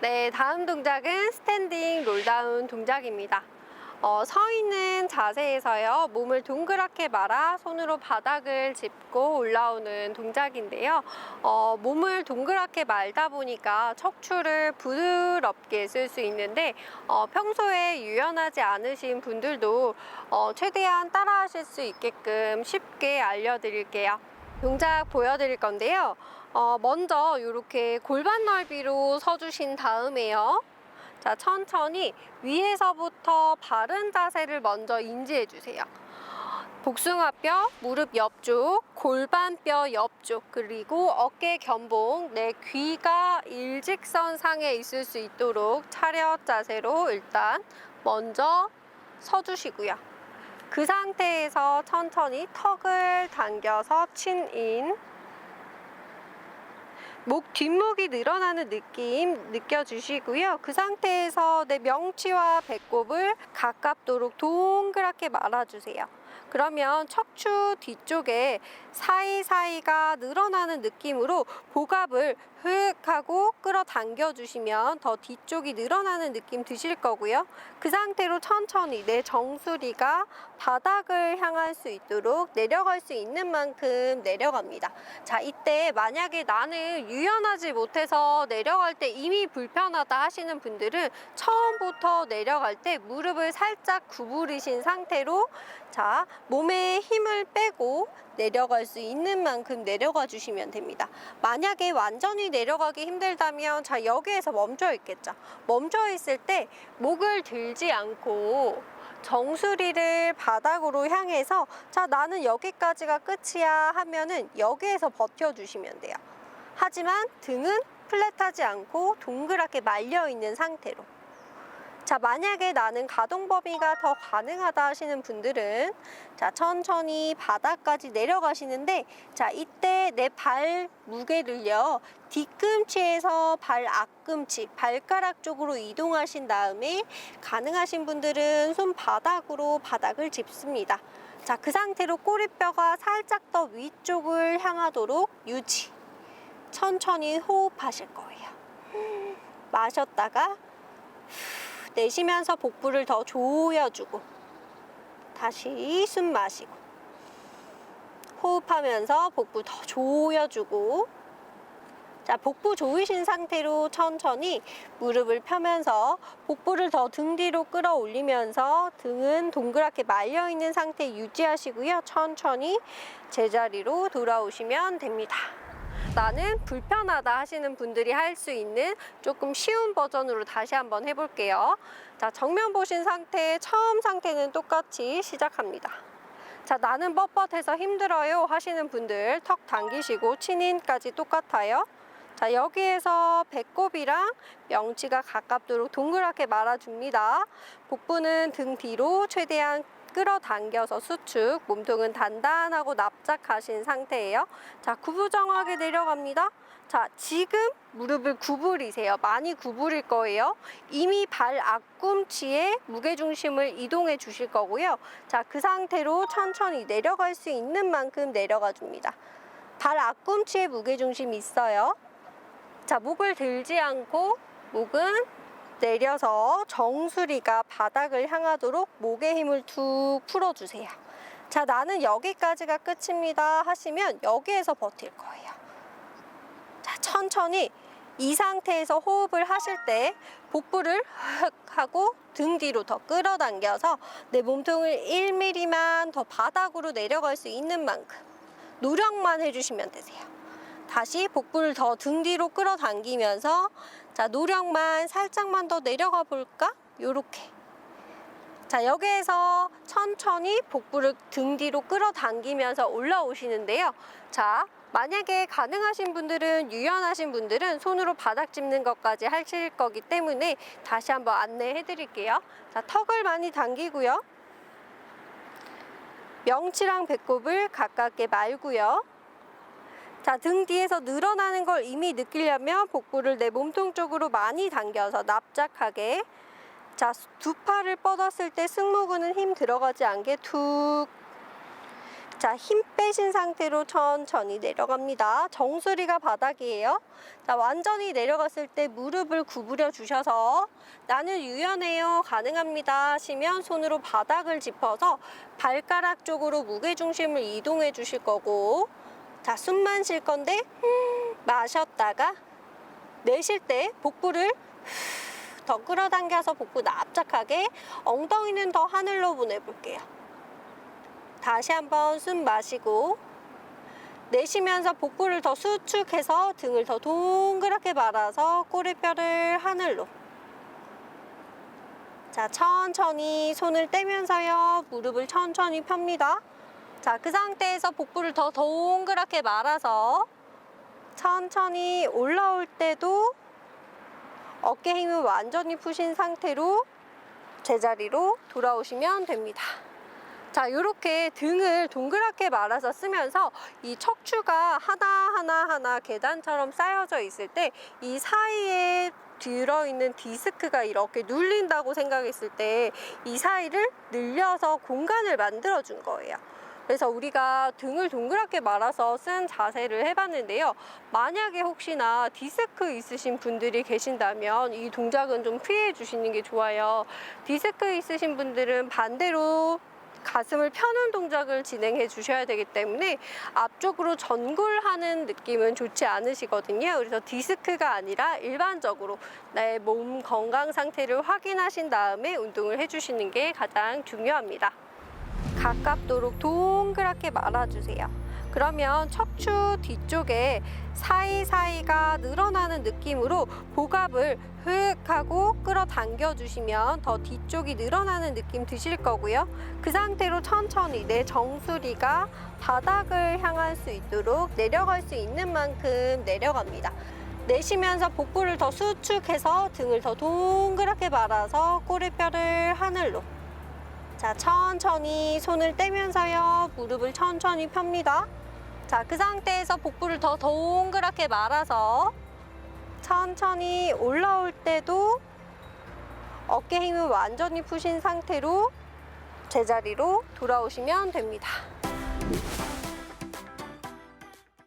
네, 다음 동작은 스탠딩 롤다운 동작입니다. 어, 서 있는 자세에서요, 몸을 동그랗게 말아 손으로 바닥을 짚고 올라오는 동작인데요. 어, 몸을 동그랗게 말다 보니까 척추를 부드럽게 쓸 수 있는데, 어, 평소에 유연하지 않으신 분들도 어, 최대한 따라 하실 수 있게끔 쉽게 알려드릴게요. 동작 보여드릴 건데요. 어, 먼저 이렇게 골반 넓이로 서주신 다음에요. 자, 천천히 위에서부터 바른 자세를 먼저 인지해 주세요. 복숭아뼈, 무릎 옆쪽, 골반뼈 옆쪽, 그리고 어깨 견봉, 내 귀가 일직선 상에 있을 수 있도록 차렷 자세로 일단 먼저 서주시고요. 그 상태에서 천천히 턱을 당겨서 친인, 목 뒷목이 늘어나는 느낌 느껴주시고요. 그 상태에서 내 명치와 배꼽을 가깝도록 동그랗게 말아주세요. 그러면 척추 뒤쪽에 사이사이가 늘어나는 느낌으로 복압을 흑 하고 끌어당겨 주시면 더 뒤쪽이 늘어나는 느낌 드실 거고요. 그 상태로 천천히 내 정수리가 바닥을 향할 수 있도록 내려갈 수 있는 만큼 내려갑니다. 자, 이때 만약에 나는 유연하지 못해서 내려갈 때 이미 불편하다 하시는 분들은 처음부터 내려갈 때 무릎을 살짝 구부리신 상태로 자, 몸에 힘을 빼고 내려갈 수 있는 만큼 내려가 주시면 됩니다. 만약에 완전히 내려가기 힘들다면 자, 여기에서 멈춰 있겠죠. 멈춰 있을 때 목을 들지 않고 정수리를 바닥으로 향해서 자, 나는 여기까지가 끝이야 하면은 여기에서 버텨 주시면 돼요. 하지만 등은 플랫하지 않고 동그랗게 말려 있는 상태로. 자, 만약에 나는 가동 범위가 더 가능하다 하시는 분들은 자, 천천히 바닥까지 내려가시는데 자, 이때 내 발 무게를요. 뒤꿈치에서 발 앞꿈치, 발가락 쪽으로 이동하신 다음에 가능하신 분들은 손바닥으로 바닥을 짚습니다. 자, 그 상태로 꼬리뼈가 살짝 더 위쪽을 향하도록 유지. 천천히 호흡하실 거예요. 마셨다가 내쉬면서 복부를 더 조여주고 다시 숨 마시고 호흡하면서 복부 더 조여주고 자 복부 조이신 상태로 천천히 무릎을 펴면서 복부를 더 등 뒤로 끌어올리면서 등은 동그랗게 말려 있는 상태 유지하시고요 천천히 제자리로 돌아오시면 됩니다. 나는 불편하다 하시는 분들이 할 수 있는 조금 쉬운 버전으로 다시 한번 해볼게요. 자, 정면 보신 상태, 처음 상태는 똑같이 시작합니다. 자, 나는 뻣뻣해서 힘들어요 하시는 분들 턱 당기시고 친인까지 똑같아요. 자, 여기에서 배꼽이랑 명치가 가깝도록 동그랗게 말아줍니다. 복부는 등 뒤로 최대한 끌어당겨서 수축, 몸통은 단단하고 납작하신 상태예요. 자, 구부정하게 내려갑니다. 자, 지금 무릎을 구부리세요. 많이 구부릴 거예요. 이미 발 앞꿈치에 무게중심을 이동해 주실 거고요. 자, 그 상태로 천천히 내려갈 수 있는 만큼 내려가 줍니다. 발 앞꿈치에 무게중심이 있어요. 자, 목을 들지 않고 목은 내려서 정수리가 바닥을 향하도록 목의 힘을 툭 풀어주세요. 자, 나는 여기까지가 끝입니다 하시면 여기에서 버틸 거예요. 자, 천천히 이 상태에서 호흡을 하실 때 복부를 흑 하고 등 뒤로 더 끌어당겨서 내 몸통을 1mm만 더 바닥으로 내려갈 수 있는 만큼 노력만 해주시면 되세요. 다시 복부를 더 등 뒤로 끌어당기면서 자 노력만 살짝만 더 내려가 볼까? 요렇게. 자 여기에서 천천히 복부를 등 뒤로 끌어당기면서 올라오시는데요. 자 만약에 가능하신 분들은 유연하신 분들은 손으로 바닥 짚는 것까지 하실 거기 때문에 다시 한번 안내해 드릴게요. 자 턱을 많이 당기고요. 명치랑 배꼽을 가깝게 말고요 자, 등 뒤에서 늘어나는 걸 이미 느끼려면 복부를 내 몸통 쪽으로 많이 당겨서 납작하게. 자, 두 팔을 뻗었을 때 승모근은 힘 들어가지 않게 툭. 자, 힘 빼신 상태로 천천히 내려갑니다. 정수리가 바닥이에요. 자, 완전히 내려갔을 때 무릎을 구부려 주셔서 나는 유연해요. 가능합니다. 하시면 손으로 바닥을 짚어서 발가락 쪽으로 무게 중심을 이동해 주실 거고 자, 숨만 쉴 건데 음, 마셨다가 내쉴 때 복부를 후, 더 끌어당겨서 복부 납작하게 엉덩이는 더 하늘로 보내볼게요. 다시 한번 숨 마시고 내쉬면서 복부를 더 수축해서 등을 더 동그랗게 말아서 꼬리뼈를 하늘로. 자 천천히 손을 떼면서요. 무릎을 천천히 펴니다 자 그 상태에서 복부를 더 동그랗게 말아서 천천히 올라올 때도 어깨 힘을 완전히 푸신 상태로 제자리로 돌아오시면 됩니다. 자, 이렇게 등을 동그랗게 말아서 쓰면서 이 척추가 하나하나 하나 계단처럼 쌓여져 있을 때 이 사이에 들어있는 디스크가 이렇게 눌린다고 생각했을 때 이 사이를 늘려서 공간을 만들어 준 거예요. 그래서 우리가 등을 동그랗게 말아서 쓴 자세를 해봤는데요. 만약에 혹시나 디스크 있으신 분들이 계신다면 이 동작은 좀 피해 주시는 게 좋아요. 디스크 있으신 분들은 반대로 가슴을 펴는 동작을 진행해 주셔야 되기 때문에 앞쪽으로 전골하는 느낌은 좋지 않으시거든요. 그래서 디스크가 아니라 일반적으로 내몸 건강 상태를 확인하신 다음에 운동을 해주시는 게 가장 중요합니다. 가깝도록 동그랗게 말아주세요. 그러면 척추 뒤쪽에 사이사이가 늘어나는 느낌으로 복압을 흑 하고 끌어당겨 주시면 더 뒤쪽이 늘어나는 느낌 드실 거고요. 그 상태로 천천히 내 정수리가 바닥을 향할 수 있도록 내려갈 수 있는 만큼 내려갑니다. 내쉬면서 복부를 더 수축해서 등을 더 동그랗게 말아서 꼬리뼈를 하늘로 자, 천천히 손을 떼면서요. 무릎을 천천히 펴니다. 자, 그 상태에서 복부를 더 동그랗게 말아서 천천히 올라올 때도 어깨 힘을 완전히 푸신 상태로 제자리로 돌아오시면 됩니다.